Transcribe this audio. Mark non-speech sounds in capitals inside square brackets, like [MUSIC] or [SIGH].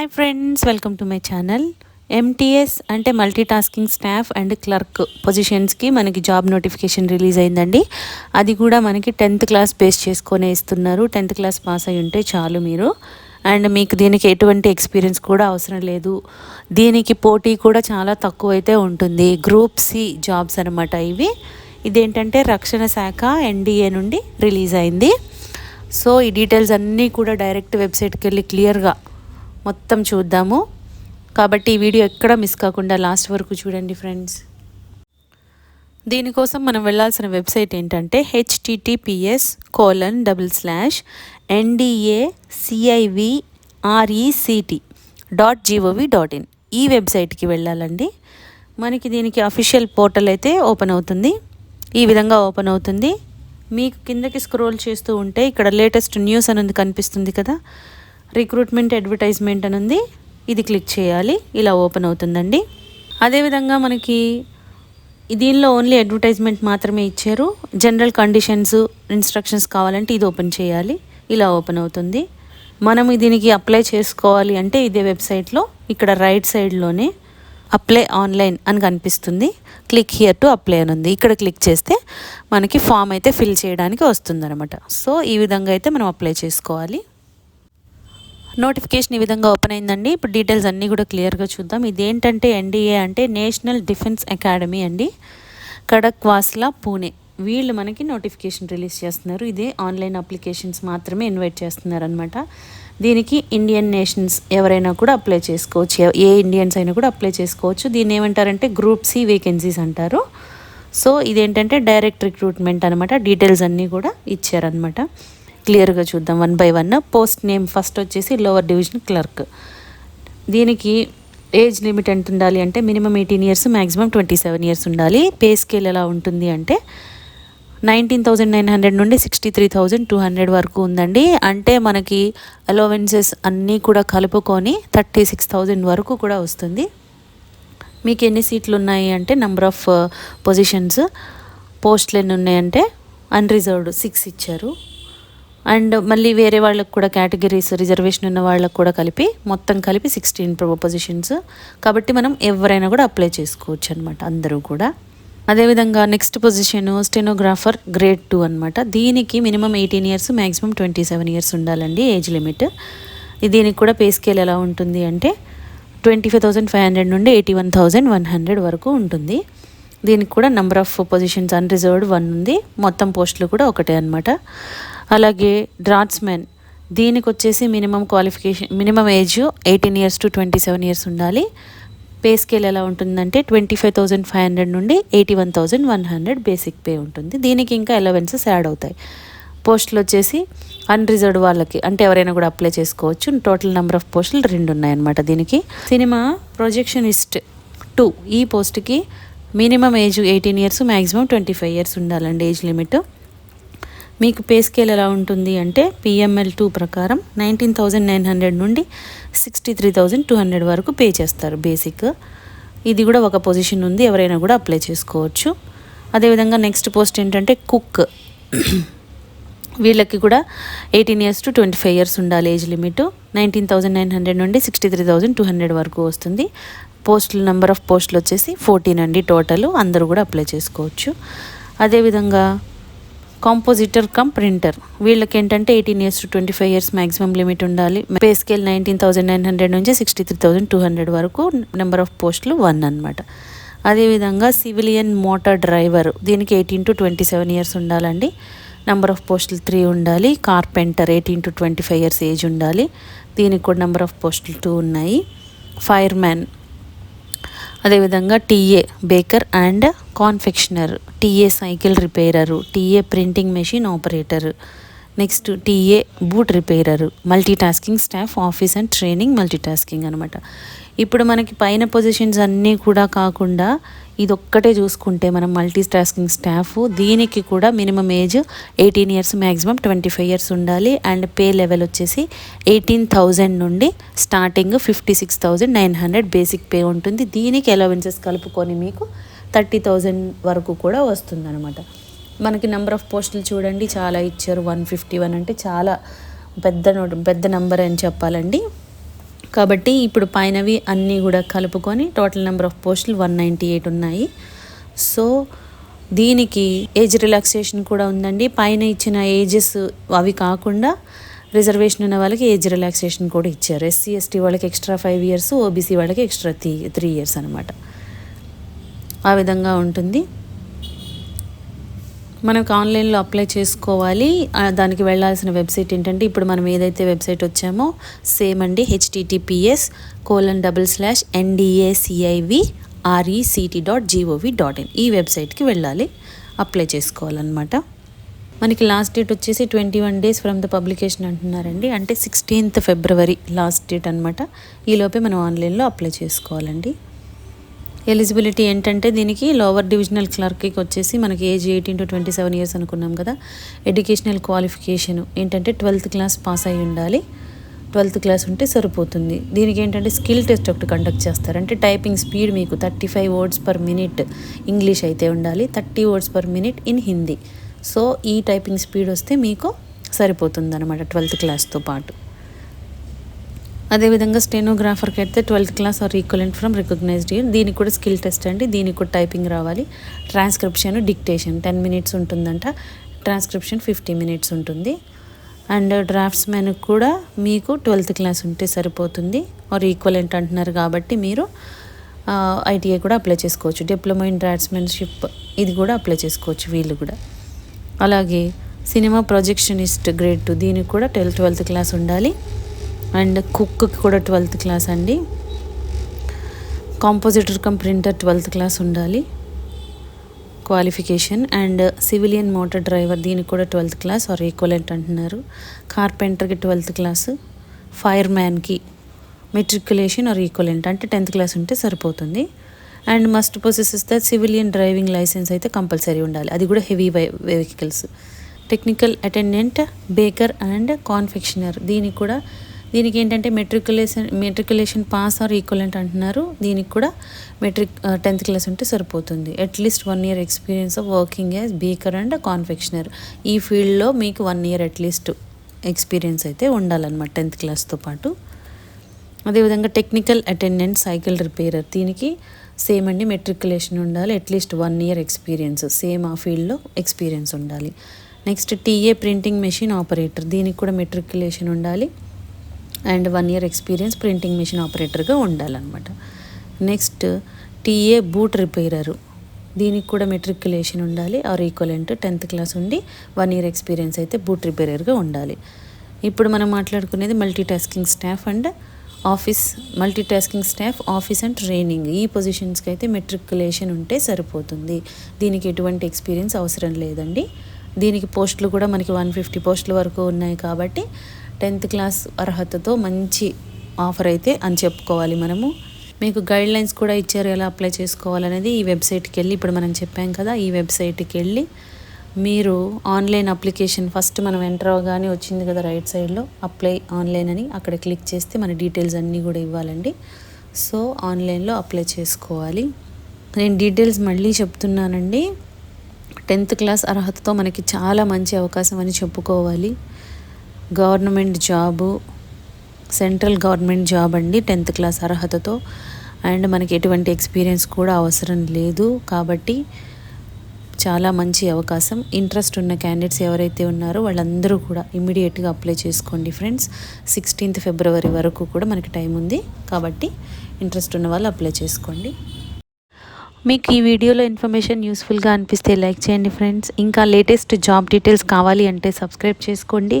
Hi friends welcome to my channel MTS అంటే multi tasking staff and clerk పొజిషన్స్కి మనకి job notification release అయిందండి. అది కూడా మనకి టెన్త్ క్లాస్ బేస్ చేసుకొని ఇస్తున్నారు. టెన్త్ క్లాస్ పాస్ అయి ఉంటే చాలు మీరు. అండ్ మీకు దీనికి ఎటువంటి ఎక్స్పీరియన్స్ కూడా అవసరం లేదు. దీనికి పోటీ కూడా చాలా తక్కువ అయితే ఉంటుంది. గ్రూప్ సి జాబ్స్ అనమాట ఇవి. ఇదేంటంటే రక్షణ శాఖ ఎన్డీఏ నుండి రిలీజ్ అయింది. సో ఈ డీటెయిల్స్ అన్నీ కూడా డైరెక్ట్ వెబ్సైట్కి వెళ్ళి క్లియర్గా మొత్తం చూద్దాము. కాబట్టి ఈ వీడియో ఎక్కడ మిస్ కాకుండా లాస్ట్ వరకు చూడండి ఫ్రెండ్స్. దీనికోసం మనం వెళ్ళాల్సిన వెబ్సైట్ ఏంటంటే HTTPS colon double slash NDA CIV RECT dot GOV dot in ఈ వెబ్సైట్కి వెళ్ళాలండి. మనకి దీనికి అఫీషియల్ పోర్టల్ అయితే ఓపెన్ అవుతుంది. ఈ విధంగా ఓపెన్ అవుతుంది. మీకు కిందకి స్క్రోల్ చేస్తూ ఉంటే ఇక్కడ లేటెస్ట్ న్యూస్ అనేది కనిపిస్తుంది కదా. రిక్రూట్మెంట్ అడ్వర్టైజ్మెంట్ అని ఉంది ఇది క్లిక్ చేయాలి. ఇలా ఓపెన్ అవుతుందండి. అదేవిధంగా మనకి దీనిలో ఓన్లీ అడ్వర్టైజ్మెంట్ మాత్రమే ఇచ్చారు. జనరల్ కండిషన్స్ ఇన్స్ట్రక్షన్స్ కావాలంటే ఇది ఓపెన్ చేయాలి. ఇలా ఓపెన్ అవుతుంది. మనం దీనికి అప్లై చేసుకోవాలి అంటే ఇదే వెబ్సైట్లో ఇక్కడ రైట్ సైడ్లోనే అప్లై ఆన్లైన్ అని కనిపిస్తుంది. క్లిక్ హియర్ టు అప్లై అని ఉంది. ఇక్కడ క్లిక్ చేస్తే మనకి ఫామ్ అయితే ఫిల్ చేయడానికి వస్తుందన్నమాట. సో ఈ విధంగా అయితే మనం అప్లై చేసుకోవాలి. నోటిఫికేషన్ ఈ విధంగా ఓపెన్ అయిందండి. ఇప్పుడు డీటెయిల్స్ అన్నీ కూడా క్లియర్గా చూద్దాం. ఇదేంటంటే ఎన్డీఏ అంటే నేషనల్ డిఫెన్స్ అకాడమీ అండి. కడక్ వాస్లా పూణే. వీళ్ళు మనకి నోటిఫికేషన్ రిలీజ్ చేస్తున్నారు. ఇదే ఆన్లైన్ అప్లికేషన్స్ మాత్రమే ఇన్వైట్ చేస్తున్నారు అనమాట దీనికి ఇండియన్ నేషన్స్ ఎవరైనా కూడా అప్లై చేసుకోవచ్చు. ఏ ఇండియన్స్ అయినా కూడా అప్లై చేసుకోవచ్చు. దీన్ని ఏమంటారంటే గ్రూప్ సి వేకెన్సీస్ అంటారు. సో ఇదేంటంటే డైరెక్ట్ రిక్రూట్మెంట్ అనమాట డీటెయిల్స్ అన్నీ కూడా ఇచ్చారనమాట క్లియర్గా చూద్దాం one by one. Post name first వచ్చేసి లోవర్ డివిజన్ క్లర్క్. దీనికి ఏజ్ లిమిట్ ఎంత ఉండాలి అంటే minimum eighteen years maximum twenty seven years ఉండాలి. పే స్కేల్ ఎలా ఉంటుంది అంటే నైన్టీన్ థౌజండ్ నైన్ హండ్రెడ్ నుండి sixty three thousand two hundred వరకు ఉందండి. అంటే మనకి అలోవెన్సెస్ అన్నీ కూడా కలుపుకొని థర్టీ సిక్స్ థౌజండ్ వరకు కూడా వస్తుంది. మీకు ఎన్ని సీట్లు ఉన్నాయి అంటే నెంబర్ ఆఫ్ పొజిషన్స్ పోస్టులు ఎన్ని ఉన్నాయంటే అన్రిజర్వ్డ్ సిక్స్ ఇచ్చారు. అండ్ మళ్ళీ వేరే వాళ్ళకు కూడా కేటగిరీస్ రిజర్వేషన్ ఉన్న వాళ్ళకు కూడా కలిపి మొత్తం కలిపి సిక్స్టీన్ పొజిషన్స్ కాబట్టి మనం ఎవరైనా కూడా అప్లై చేసుకోవచ్చు అనమాట అందరూ కూడా. అదేవిధంగా next position stenographer grade two అనమాట దీనికి minimum eighteen years maximum twenty seven years ఉండాలండి ఏజ్ లిమిట్ దీనికి కూడా పే స్కేల్ ఎలా ఉంటుంది అంటే twenty five thousand five hundred నుండి eighty one thousand one hundred వరకు ఉంటుంది. దీనికి కూడా number of positions unreserved one ఉంది. మొత్తం పోస్టులు కూడా ఒకటే అనమాట అలాగే డ్రాట్స్మెన్ దీనికి వచ్చేసి minimum qualification minimum age eighteen years to twenty seven years ఉండాలి. పే స్కేల్ ఎలా ఉంటుందంటే twenty five thousand five hundred నుండి eighty one thousand one hundred basic pay ఉంటుంది. దీనికి ఇంకా ఎలవెన్సెస్ యాడ్ అవుతాయి. పోస్టులు వచ్చేసి అన్రిజర్వ్డ్ వాళ్ళకి అంటే ఎవరైనా కూడా అప్లై చేసుకోవచ్చు. టోటల్ నెంబర్ ఆఫ్ పోస్టులు రెండు ఉన్నాయన్నమాట దీనికి. సినిమా ప్రొజెక్షనిస్ట్ టూ ఈ పోస్ట్కి minimum age eighteen years maximum twenty five years ఉండాలండి ఏజ్ లిమిట్ మీకు పే స్కేల్ ఎలా ఉంటుంది అంటే పిఎంఎల్ టూ ప్రకారం నైన్టీన్ థౌజండ్ నైన్ హండ్రెడ్ నుండి sixty three thousand two hundred వరకు పే చేస్తారు బేసిక్ ఇది కూడా ఒక పొజిషన్ ఉంది ఎవరైనా కూడా అప్లై చేసుకోవచ్చు. అదేవిధంగా నెక్స్ట్ పోస్ట్ ఏంటంటే కుక్ [CLEARS THROAT] వీళ్ళకి కూడా eighteen years to twenty five years ఉండాలి age limit nineteen thousand nine hundred నుండి sixty three thousand two hundred వరకు వస్తుంది. పోస్టులు నెంబర్ ఆఫ్ పోస్టులు వచ్చేసి ఫోర్టీన్ అండి టోటల్ అందరూ కూడా అప్లై చేసుకోవచ్చు. అదేవిధంగా కాంపోజిటర్ కమ్ ప్రింటర్ వీళ్ళకి ఏంటంటే eighteen years to twenty five years maximum limit ఉండాలి. Pay scale nineteen thousand nine hundred నుంచి sixty three thousand two hundred వరకు నెంబర్ ఆఫ్ పోస్టులు వన్ అనమాట అదేవిధంగా సివిలియన్ మోటార్ డ్రైవర్ దీనికి eighteen to twenty seven years ఉండాలండి నెంబర్ ఆఫ్ పోస్టులు three ఉండాలి. Carpenter eighteen to twenty five years age ఉండాలి. దీనికి కూడా నెంబర్ ఆఫ్ పోస్టులు టూ ఉన్నాయి. ఫైర్ మ్యాన్ అదేవిధంగా TA baker and confectioner TA cycle repairer TA printing machine operator. Next TA boot repairer multi tasking staff office and training multi tasking అనమాట ఇప్పుడు మనకి పైన పొజిషన్స్ అన్నీ కూడా కాకుండా ఇది ఒక్కటే చూసుకుంటే మనం మల్టీ టాస్కింగ్ స్టాఫ్ దీనికి కూడా minimum age eighteen years maximum twenty five years ఉండాలి. అండ్ పే లెవెల్ వచ్చేసి ఎయిటీన్ థౌజండ్ నుండి starting fifty six thousand nine hundred basic pay ఉంటుంది. దీనికి అలవెన్సెస్ కలుపుకొని మీకు థర్టీ థౌజండ్ వరకు కూడా వస్తుందన్నమాట. మనకి నెంబర్ ఆఫ్ పోస్టులు చూడండి చాలా ఇచ్చారు. వన్ ఫిఫ్టీ వన్ అంటే చాలా పెద్ద నోట్ పెద్ద నెంబర్ అని చెప్పాలండి. కాబట్టి ఇప్పుడు పైనవి అన్నీ కూడా కలుపుకొని టోటల్ నెంబర్ ఆఫ్ పోస్టులు వన్ నైంటీ ఎయిట్ ఉన్నాయి. సో దీనికి ఏజ్ రిలాక్సేషన్ కూడా ఉందండి. పైన ఇచ్చిన ఏజెస్ అవి కాకుండా రిజర్వేషన్ ఉన్న వాళ్ళకి ఏజ్ రిలాక్సేషన్ కూడా ఇచ్చారు. ఎస్సీ ఎస్టీ వాళ్ళకి ఎక్స్ట్రా ఫైవ్ ఇయర్స్ ఓబీసీ వాళ్ళకి ఎక్స్ట్రా త్రీ త్రీ ఇయర్స్ అనమాట ఆ విధంగా ఉంటుంది. మనకు ఆన్లైన్లో అప్లై చేసుకోవాలి. దానికి వెళ్ళాల్సిన వెబ్సైట్ ఏంటంటే ఇప్పుడు మనం ఏదైతే వెబ్సైట్ వచ్చామో సేమ్ అండి HTTPS colon double slash NDACIV RECT dot GOV dot in ఈ వెబ్సైట్కి వెళ్ళాలి అప్లై చేసుకోవాలన్నమాట. మనకి లాస్ట్ డేట్ వచ్చేసి twenty one days from the publication అంటున్నారండి. అంటే సిక్స్టీన్త్ ఫిబ్రవరి లాస్ట్ డేట్ అనమాట ఈలోపే మనం ఆన్లైన్లో అప్లై చేసుకోవాలండి. ఎలిజిబిలిటీ ఏంటంటే దీనికి లోవర్ డివిజనల్ క్లర్క్కి వచ్చేసి మనకి age eighteen to twenty seven years అనుకున్నాం కదా. ఎడ్యుకేషనల్ క్వాలిఫికేషన్ ఏంటంటే ట్వెల్త్ క్లాస్ పాస్ అయి ఉండాలి. ట్వెల్త్ క్లాస్ ఉంటే సరిపోతుంది. దీనికి ఏంటంటే స్కిల్ టెస్ట్ ఒకటి కండక్ట్ చేస్తారు. అంటే టైపింగ్ స్పీడ్ మీకు thirty five words per minute English అయితే ఉండాలి. Thirty words per minute in Hindi so ఈ టైపింగ్ స్పీడ్ వస్తే మీకు సరిపోతుంది అనమాట ట్వెల్త్ క్లాస్తో పాటు. అదేవిధంగా స్టెనోగ్రాఫర్కి అయితే twelfth class or equivalent from recognised year దీనికి కూడా స్కిల్ టెస్ట్ అండి. దీనికి కూడా టైపింగ్ రావాలి. ట్రాన్స్క్రిప్షన్ డిక్టేషన్ టెన్ మినిట్స్ ఉంటుందంట. ట్రాన్స్క్రిప్షన్ ఫిఫ్టీ మినిట్స్ ఉంటుంది. అండ్ డ్రాఫ్ట్స్ మెన్ కూడా మీకు ట్వెల్త్ క్లాస్ ఉంటే సరిపోతుంది. ఆర్ ఈక్వలెంట్ అంటున్నారు కాబట్టి మీరు ఐటీఐ కూడా అప్లై చేసుకోవచ్చు. డిప్లొమా ఇన్ డ్రాఫ్ట్స్మెన్షిప్ ఇది కూడా అప్లై చేసుకోవచ్చు వీళ్ళు కూడా. అలాగే సినిమా ప్రొజెక్షనిస్ట్ గ్రేడ్ టూ దీనికి కూడా ట్వెల్త్ ట్వెల్త్ క్లాస్ ఉండాలి. అండ్ కుక్కి కూడా ట్వెల్త్ క్లాస్ అండి. Compositor cum printer twelfth class ఉండాలి. Qualification and civilian motor driver దీనికి కూడా ట్వెల్త్ క్లాస్ ఆర్ ఈక్వలెంట్ అంటున్నారు. కార్పెంటర్కి ట్వెల్త్ క్లాసు ఫైర్ మ్యాన్కి మెట్రికులేషన్ ఆర్ ఈక్వలెంట్ అంటే టెన్త్ క్లాస్ ఉంటే సరిపోతుంది. And must possesses the civilian driving licence అయితే కంపల్సరీ ఉండాలి. అది కూడా heavy vehicles technical attendant baker and confectioner దీనికి కూడా దీనికి ఏంటంటే matriculation matriculation pass or equivalent అంటున్నారు. దీనికి కూడా మెట్రిక్ టెన్త్ క్లాస్ ఉంటే సరిపోతుంది. At least one year experience of working as baker and confectioner ఈ ఫీల్డ్లో మీకు వన్ ఇయర్ అట్లీస్ట్ ఎక్స్పీరియన్స్ అయితే ఉండాలన్నమాట టెన్త్ క్లాస్తో పాటు. అదేవిధంగా టెక్నికల్ అటెండెంట్ సైకిల్ రిపేరర్ దీనికి సేమ్ అండి. మెట్రికులేషన్ ఉండాలి. At least one year experience same ఆ ఫీల్డ్లో ఎక్స్పీరియన్స్ ఉండాలి. Next TA printing machine operator దీనికి కూడా మెట్రికులేషన్ ఉండాలి. And one year experience printing machine ఆపరేటర్గా ఉండాలన్నమాట. Next TA boot repairer. దీనికి కూడా మెట్రికులేషన్ ఉండాలి. ఆర్ ఈక్వలెంట్ టెన్త్ క్లాస్ ఉండి వన్ ఇయర్ ఎక్స్పీరియన్స్ అయితే బూట్ రిపేరర్గా ఉండాలి. ఇప్పుడు మనం మాట్లాడుకునేది multi tasking staff and office. Multi tasking staff office and training. ఈ పొజిషన్స్కి అయితే మెట్రికులేషన్ ఉంటే సరిపోతుంది. దీనికి ఎటువంటి ఎక్స్పీరియన్స్ అవసరం లేదండి. దీనికి పోస్టులు కూడా మనకి వన్ ఫిఫ్టీ పోస్టుల వరకు ఉన్నాయి కాబట్టి టెన్త్ క్లాస్ అర్హతతో మంచి ఆఫర్ అయితే అని చెప్పుకోవాలి మనము. మీకు గైడ్ లైన్స్ కూడా ఇచ్చారు ఎలా అప్లై చేసుకోవాలనేది ఈ వెబ్సైట్కి వెళ్ళి ఇప్పుడు మనం చెప్పాం కదా ఈ వెబ్సైట్కి వెళ్ళి మీరు ఆన్లైన్ అప్లికేషన్ ఫస్ట్ మనం ఎంటర్ అవగానే వచ్చింది కదా రైట్ సైడ్లో అప్లై ఆన్లైన్ అని అక్కడ క్లిక్ చేస్తే మన డీటెయిల్స్ అన్నీ కూడా ఇవ్వాలండి. సో ఆన్లైన్లో అప్లై చేసుకోవాలి. నేను డీటెయిల్స్ మళ్ళీ చెప్తున్నానండి. టెన్త్ క్లాస్ అర్హతతో మనకి చాలా మంచి అవకాశం అని చెప్పుకోవాలి. Government job central government job అండి టెన్త్ క్లాస్ అర్హతతో. అండ్ మనకి ఎటువంటి ఎక్స్పీరియన్స్ కూడా అవసరం లేదు. కాబట్టి చాలా మంచి అవకాశం. ఇంట్రెస్ట్ ఉన్న క్యాండిడేట్స్ ఎవరైతే ఉన్నారో వాళ్ళందరూ కూడా ఇమీడియట్గా అప్లై చేసుకోండి ఫ్రెండ్స్. సిక్స్టీన్త్ ఫిబ్రవరి వరకు కూడా మనకి టైం ఉంది. కాబట్టి ఇంట్రెస్ట్ ఉన్న వాళ్ళు అప్లై చేసుకోండి. మీకు ఈ వీడియోలో ఇన్ఫర్మేషన్ యూస్ఫుల్గా అనిపిస్తే లైక్ చేయండి ఫ్రెండ్స్. ఇంకా లేటెస్ట్ జాబ్ డీటెయిల్స్ కావాలి అంటే సబ్స్క్రైబ్ చేసుకోండి.